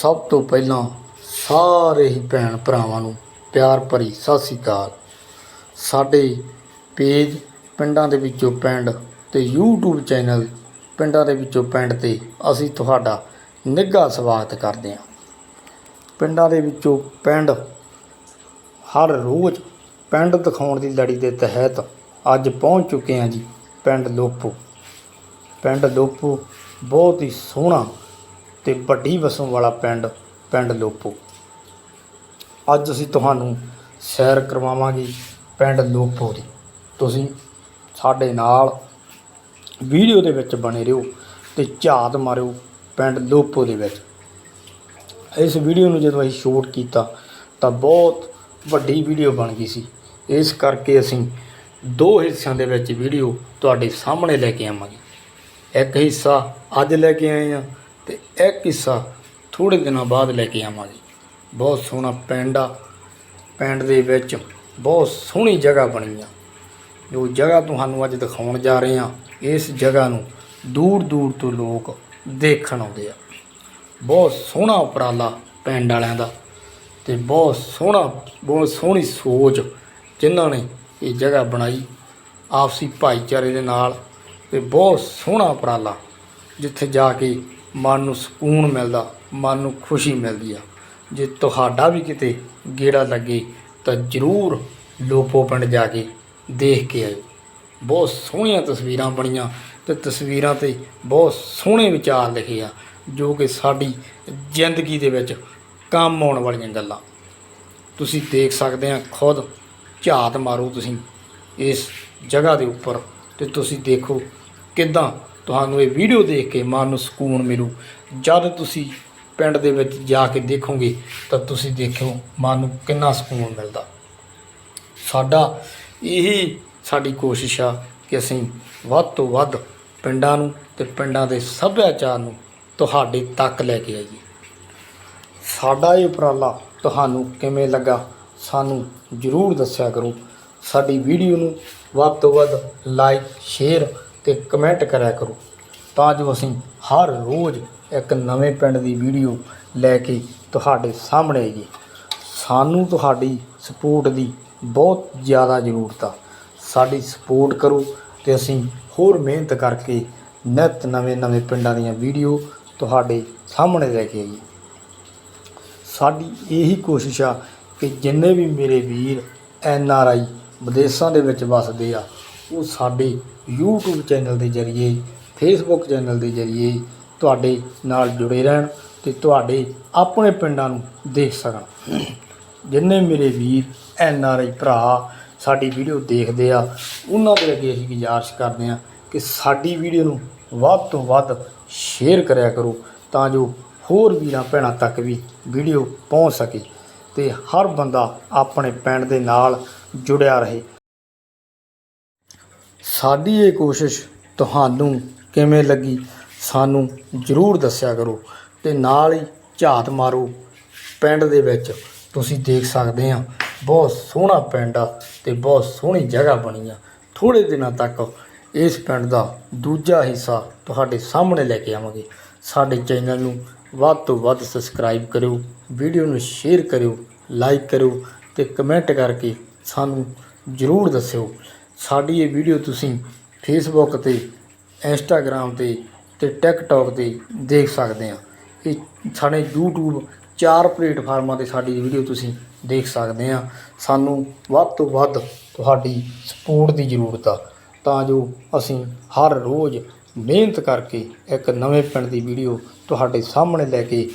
ਸਭ ਤੋਂ ਪਹਿਲਾਂ ਸਾਰੇ ਹੀ ਭੈਣ ਭਰਾਵਾਂ ਨੂੰ ਪਿਆਰ ਭਰੀ ਸਤਿ ਸ੍ਰੀ ਅਕਾਲ। ਸਾਡੇ ਪੇਜ ਪਿੰਡਾਂ ਦੇ ਵਿੱਚੋਂ ਪਿੰਡ ਤੇ YouTube ਚੈਨਲ ਪਿੰਡਾਂ ਦੇ ਵਿੱਚੋਂ ਪਿੰਡ ਤੇ ਅਸੀਂ ਤੁਹਾਡਾ ਨਿੱਘਾ ਸਵਾਗਤ ਕਰਦੇ ਹਾਂ। ਪਿੰਡਾਂ ਦੇ ਵਿੱਚੋਂ ਪਿੰਡ ਹਰ ਰੋਜ਼ ਪਿੰਡ ਦਿਖਾਉਣ ਦੀ ਲੜੀ ਦੇ ਤਹਿਤ ਅੱਜ ਪਹੁੰਚ ਚੁੱਕੇ ਹਾਂ ਜੀ ਪਿੰਡ ਲੋਪੋ। ਪਿੰਡ ਲੋਪੋ ਬਹੁਤ ਹੀ ਸੋਹਣਾ ਤੇ ਵੱਡੀ ਵਸੋਂ ਵਾਲਾ ਪਿੰਡ ਪਿੰਡ ਲੋਪੋ। ਅੱਜ ਅਸੀਂ ਤੁਹਾਨੂੰ ਸੈਰ ਕਰਵਾਵਾਂਗੇ ਪਿੰਡ ਲੋਪੋ ਦੀ। ਤੁਸੀਂ ਸਾਡੇ ਨਾਲ ਵੀਡੀਓ ਦੇ ਵਿੱਚ ਬਣੇ ਰਹੋ ਤੇ ਝਾਤ ਮਾਰਿਓ ਪਿੰਡ ਲੋਪੋ ਦੇ ਵਿੱਚ। ਇਸ ਵੀਡੀਓ ਨੂੰ ਜਦੋਂ ਅਸੀਂ ਸ਼ੂਟ ਕੀਤਾ ਤਾਂ ਬਹੁਤ ਵੱਡੀ ਵੀਡੀਓ ਬਣ ਗਈ ਸੀ। ਇਸ ਕਰਕੇ ਅਸੀਂ ਦੋ ਹਿੱਸਿਆਂ ਦੇ ਵਿੱਚ ਵੀਡੀਓ ਤੁਹਾਡੇ ਸਾਹਮਣੇ ਲੈ ਕੇ ਆਵਾਂਗੇ। ਇੱਕ ਹਿੱਸਾ ਅੱਜ ਲੈ ਕੇ ਆਏ ਆ ਤੇ ਇਹ ਕਿੱਸਾ ਥੋੜੇ ਦਿਨਾਂ ਬਾਅਦ ਲੈ ਕੇ ਆਵਾਂਗੇ। ਬਹੁਤ ਸੋਹਣਾ ਪਿੰਡ ਆ ਪਿੰਡ ਦੇ ਵਿੱਚ ਬਹੁਤ ਸੋਹਣੀ ਜਗ੍ਹਾ ਬਣੀ ਆ। ਜੋ ਜਗ੍ਹਾ ਤੁਹਾਨੂੰ ਅੱਜ ਦਿਖਾਉਣ ਜਾ ਰਹੇ ਆ ਇਸ ਜਗ੍ਹਾ ਨੂੰ ਦੂਰ ਦੂਰ ਤੋਂ ਲੋਕ ਦੇਖਣ ਆਉਂਦੇ ਆ। ਬਹੁਤ ਸੋਹਣਾ ਉਪਰਾਲਾ ਪਿੰਡ ਵਾਲਿਆਂ ਦਾ ਤੇ ਬਹੁਤ ਸੋਹਣਾ, ਬਹੁਤ ਸੋਹਣੀ ਸੋਚ ਜਿਨ੍ਹਾਂ ਨੇ ਇਹ ਜਗ੍ਹਾ ਬਣਾਈ ਆਪਸੀ ਭਾਈਚਾਰੇ ਦੇ ਨਾਲ ਤੇ ਬਹੁਤ ਸੋਹਣਾ ਉਪਰਾਲਾ ਜਿੱਥੇ ਜਾ ਕੇ ਮਨ ਨੂੰ ਸਕੂਨ ਮਿਲਦਾ, ਮਨ ਨੂੰ ਖੁਸ਼ੀ ਮਿਲਦੀ ਆ। ਜੇ ਤੁਹਾਡਾ ਵੀ ਕਿਤੇ ਗੇੜਾ ਲੱਗੇ, ਤਾਂ ਜ਼ਰੂਰ ਲੋਪੋ ਪਿੰਡ ਜਾ ਕੇ ਦੇਖ ਕੇ ਆਇਓ। ਬਹੁਤ ਸੋਹਣੀਆਂ ਤਸਵੀਰਾਂ ਬਣੀਆਂ ਤੇ ਤਸਵੀਰਾਂ ਤੇ ਬਹੁਤ ਸੋਹਣੇ ਵਿਚਾਰ ਲਿਖੇ ਆ, ਜੋ ਕਿ ਸਾਡੀ ਜ਼ਿੰਦਗੀ ਦੇ ਵਿੱਚ ਕੰਮ ਆਉਣ ਵਾਲੀਆਂ ਗੱਲਾਂ। ਤੁਸੀਂ ਦੇਖ ਸਕਦੇ ਆ, ਖੁਦ ਝਾਤ ਮਾਰੋ ਤੁਸੀਂ ਇਸ ਜਗ੍ਹਾ ਦੇ ਉੱਪਰ ਤੇ ਤੁਸੀਂ ਦੇਖੋ ਕਿਦਾਂ ਤੁਹਾਨੂੰ ਇਹ ਵੀਡੀਓ ਦੇਖ ਕੇ ਮਨ ਨੂੰ ਸਕੂਨ ਮਿਲੂ। ਜਦ ਤੁਸੀਂ ਪਿੰਡ ਦੇ ਵਿੱਚ ਜਾ ਕੇ ਦੇਖੋਗੇ, ਤਾਂ ਤੁਸੀਂ ਦੇਖਿਓ ਮਨ ਨੂੰ ਕਿੰਨਾ ਸਕੂਨ ਮਿਲਦਾ। ਸਾਡਾ ਇਹੀ ਸਾਡੀ ਕੋਸ਼ਿਸ਼ ਆ ਕਿ ਅਸੀਂ ਵੱਧ ਤੋਂ ਵੱਧ ਪਿੰਡਾਂ ਨੂੰ ਤੇ ਪਿੰਡਾਂ ਦੇ ਸੱਭਿਆਚਾਰ ਨੂੰ ਤੁਹਾਡੇ ਤੱਕ ਲੈ ਕੇ ਆਈਏ। ਸਾਡਾ ਇਹ ਉਪਰਾਲਾ ਤੁਹਾਨੂੰ ਕਿਵੇਂ ਲੱਗਾ, ਸਾਨੂੰ ਜਰੂਰ ਦੱਸਿਆ ਕਰੋ। ਸਾਡੀ ਵੀਡੀਓ ਨੂੰ ਵੱਧ ਤੋਂ ਵੱਧ ਲਾਈਕ ਸ਼ੇਅਰ ਤੇ ਕਮੈਂਟ ਕਰਿਆ ਕਰੋ ਤਾਂ ਜੋ ਅਸੀਂ ਹਰ ਰੋਜ਼ ਇੱਕ ਨਵੇਂ ਪਿੰਡ ਦੀ ਵੀਡੀਓ ਲੈ ਕੇ ਤੁਹਾਡੇ ਸਾਹਮਣੇ ਆਈਏ। ਸਾਨੂੰ ਤੁਹਾਡੀ ਸਪੋਰਟ ਦੀ ਬਹੁਤ ਜ਼ਿਆਦਾ ਜ਼ਰੂਰਤ ਆ। ਸਾਡੀ ਸਪੋਰਟ ਕਰੋ ਤੇ ਅਸੀਂ ਹੋਰ ਮਿਹਨਤ ਕਰਕੇ ਨਿਤ ਨਵੇਂ ਨਵੇਂ ਪਿੰਡਾਂ ਦੀਆਂ ਵੀਡੀਓ ਤੁਹਾਡੇ ਸਾਹਮਣੇ ਲੈ ਕੇ ਆਈਏ। ਸਾਡੀ ਇਹੀ ਕੋਸ਼ਿਸ਼ ਆ ਕਿ ਜਿੰਨੇ ਵੀ ਮੇਰੇ ਵੀਰ ਐਨ ਆਰ ਆਈ ਵਿਦੇਸ਼ਾਂ ਦੇ ਵਿੱਚ ਵੱਸਦੇ ਆ ਉਹ ਸਾਡੇ YouTube ਚੈਨਲ ਦੇ ਜ਼ਰੀਏ, Facebook ਚੈਨਲ ਦੇ ਜ਼ਰੀਏ ਤੁਹਾਡੇ ਨਾਲ ਜੁੜੇ ਰਹਿਣ ਤੇ ਤੁਹਾਡੇ ਆਪਣੇ ਪਿੰਡਾਂ ਨੂੰ ਦੇਖ ਸਕਣ। ਜਿੰਨੇ ਮੇਰੇ ਵੀਰ, ਐਨ ਆਰ ਆਈ ਭਰਾ ਸਾਡੀ ਵੀਡੀਓ ਦੇਖਦੇ ਆ, ਉਹਨਾਂ ਦੇ ਅੱਗੇ ਅਸੀਂ ਗੁਜ਼ਾਰਿਸ਼ ਕਰਦੇ ਆ ਕਿ ਸਾਡੀ ਵੀਡੀਓ ਨੂੰ ਵੱਧ ਤੋਂ ਵੱਧ ਸ਼ੇਅਰ ਕਰਿਆ ਕਰੋ ਤਾਂ ਜੋ ਹੋਰ ਵੀਰਾਂ ਭੈਣਾਂ ਤੱਕ ਵੀ ਵੀਡੀਓ ਪਹੁੰਚ ਸਕੇ ਤੇ ਹਰ ਬੰਦਾ ਆਪਣੇ ਪਿੰਡ ਦੇ ਨਾਲ ਜੁੜਿਆ ਰਹੇ। ਸਾਡੀ ਇਹ ਕੋਸ਼ਿਸ਼ ਤੁਹਾਨੂੰ ਕਿਵੇਂ ਲੱਗੀ ਸਾਨੂੰ ਜਰੂਰ ਦੱਸਿਆ ਕਰੋ ਤੇ ਨਾਲ ਹੀ ਝਾਤ ਮਾਰੋ। ਪਿੰਡ ਦੇ ਵਿੱਚ ਤੁਸੀਂ ਦੇਖ ਸਕਦੇ ਆ ਬਹੁਤ ਸੋਹਣਾ ਪਿੰਡ ਆ ਤੇ ਬਹੁਤ ਸੋਹਣੀ ਜਗ੍ਹਾ ਬਣੀ ਆ। ਥੋੜੇ ਦਿਨਾਂ ਤੱਕ ਇਸ ਪਿੰਡ ਦਾ ਦੂਜਾ ਹਿੱਸਾ ਤੁਹਾਡੇ ਸਾਹਮਣੇ ਲੈ ਕੇ ਆਵਾਂਗੇ। ਸਾਡੇ ਚੈਨਲ ਨੂੰ ਵੱਧ ਤੋਂ ਵੱਧ ਸਬਸਕ੍ਰਾਈਬ ਕਰਿਓ, ਵੀਡੀਓ ਨੂੰ ਸ਼ੇਅਰ ਕਰਿਓ, ਲਾਈਕ ਕਰਿਓ ਤੇ ਕਮੈਂਟ ਕਰਕੇ ਸਾਨੂੰ ਜਰੂਰ ਦੱਸਿਓ। ਸਾਡੀ ਇਹ ਵੀਡੀਓ ਤੁਸੀਂ ਫੇਸਬੁੱਕ ਤੇ ਇੰਸਟਾਗ੍ਰam ਤੇ ਤੇ ਟਿਕਟੌਕ ਤੇ ਦੇਖ ਸਕਦੇ ਆ ਇਹ ਸਾਡੇ YouTube ਚਾਰ ਪਲੇਟਫਾਰਮਾਂ ਤੇ ਸਾਡੀ ਵੀਡੀਓ ਤੁਸੀਂ ਦੇਖ ਸਕਦੇ ਆ ਸਾਨੂੰ ਵੱਧ ਤੋਂ ਵੱਧ ਤੁਹਾਡੀ ਸਪੋਰਟ ਦੀ ਜ਼ਰੂਰਤ ਆ। ਤਾਂ ਜੋ ਅਸੀਂ ਹਰ ਰੋਜ਼ ਮਿਹਨਤ ਕਰਕੇ ਇੱਕ ਨਵੇਂ ਪਿੰਡ ਦੀ ਵੀਡੀਓ ਤੁਹਾਡੇ ਸਾਹਮਣੇ ਲੈ ਕੇ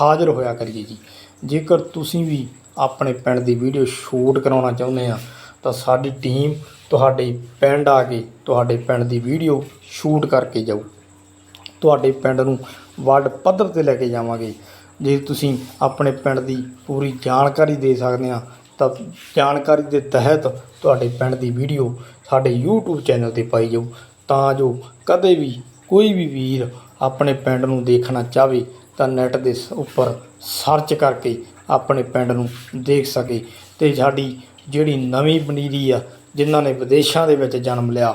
ਹਾਜ਼ਰ ਹੋਇਆ ਕਰੀਏ ਜੀ। ਜੇਕਰ ਤੁਸੀਂ ਵੀ ਆਪਣੇ ਪਿੰਡ ਦੀ ਵੀਡੀਓ ਸ਼ੂਟ ਕਰਾਉਣਾ ਚਾਹੁੰਦੇ ਆ ਤਾਂ ਸਾਡੀ ਟੀਮ ਤੁਹਾਡੇ ਪਿੰਡ ਆ ਕੇ ਤੁਹਾਡੇ ਪਿੰਡ ਦੀ ਵੀਡੀਓ ਸ਼ੂਟ ਕਰਕੇ ਜਾਓ। ਤੁਹਾਡੇ ਪਿੰਡ ਨੂੰ ਵਰਲਡ ਪੱਧਰ ਤੇ ਲੈ ਕੇ ਜਾਵਾਂਗੇ। ਜੇ ਤੁਸੀਂ ਆਪਣੇ ਪਿੰਡ ਦੀ ਪੂਰੀ ਜਾਣਕਾਰੀ ਦੇ ਸਕਦੇ ਆ, ਤਾਂ ਜਾਣਕਾਰੀ ਦੇ ਤਹਿਤ ਤੁਹਾਡੇ ਪਿੰਡ ਦੀ ਵੀਡੀਓ ਸਾਡੇ YouTube ਚੈਨਲ ਤੇ ਪਾਈ ਜਾਓ। ਤਾਂ ਜੋ ਕਦੇ ਵੀ ਕੋਈ ਵੀ ਵੀਰ ਆਪਣੇ ਪਿੰਡ ਨੂੰ ਦੇਖਣਾ ਚਾਹਵੇ ਤਾਂ ਨੈਟ ਦੇ ਸ- ਉੱਪਰ ਸਰਚ ਕਰਕੇ ਆਪਣੇ ਪਿੰਡ ਨੂੰ ਦੇਖ ਸਕੇ। ਤੇ ਸਾਡੀ ਜਿਹੜੀ ਨਵੀਂ ਪਨੀਰੀ ਆ ਜਿਨ੍ਹਾਂ ਨੇ ਵਿਦੇਸ਼ਾਂ ਦੇ ਵਿੱਚ ਜਨਮ ਲਿਆ,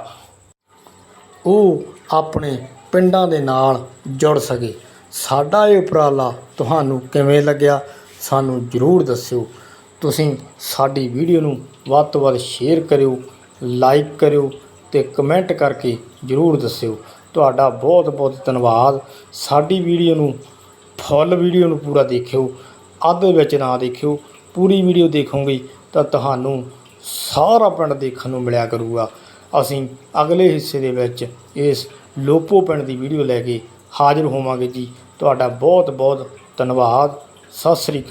ਉਹ ਆਪਣੇ ਪਿੰਡਾਂ ਦੇ ਨਾਲ ਜੁੜ ਸਕੇ। ਸਾਡਾ ਇਹ ਉਪਰਾਲਾ ਤੁਹਾਨੂੰ ਕਿਵੇਂ ਲੱਗਿਆ, ਸਾਨੂੰ ਜ਼ਰੂਰ ਦੱਸਿਓ। ਤੁਸੀਂ ਸਾਡੀ ਵੀਡੀਓ ਨੂੰ ਵੱਧ ਤੋਂ ਵੱਧ ਸ਼ੇਅਰ ਕਰਿਓ, ਲਾਈਕ ਕਰਿਓ ਤੇ ਕਮੈਂਟ ਕਰਕੇ ਜ਼ਰੂਰ ਦੱਸਿਓ। ਤੁਹਾਡਾ ਬਹੁਤ ਬਹੁਤ ਧੰਨਵਾਦ। ਸਾਡੀ ਵੀਡੀਓ ਨੂੰ, ਫੁੱਲ ਵੀਡੀਓ ਨੂੰ ਪੂਰਾ ਦੇਖਿਓ, ਅੱਧ ਵਿੱਚ ਨਾ ਦੇਖਿਓ। ਪੂਰੀ ਵੀਡੀਓ ਦੇਖੋਗੇ ਤਾਂ ਤੁਹਾਨੂੰ ਸਾਰਾ ਪਿੰਡ ਦੇਖਣ ਨੂੰ ਮਿਲਿਆ ਕਰੂਗਾ। ਅਸੀਂ ਅਗਲੇ ਹਿੱਸੇ ਦੇ ਵਿੱਚ ਇਸ ਲੋਪੋ ਪਿੰਡ ਦੀ ਵੀਡੀਓ ਲੈ ਕੇ ਹਾਜ਼ਰ ਹੋਵਾਂਗੇ ਜੀ। ਤੁਹਾਡਾ ਬਹੁਤ ਬਹੁਤ ਧੰਨਵਾਦ। ਸਤਿ ਸ੍ਰੀ ਅਕਾਲ।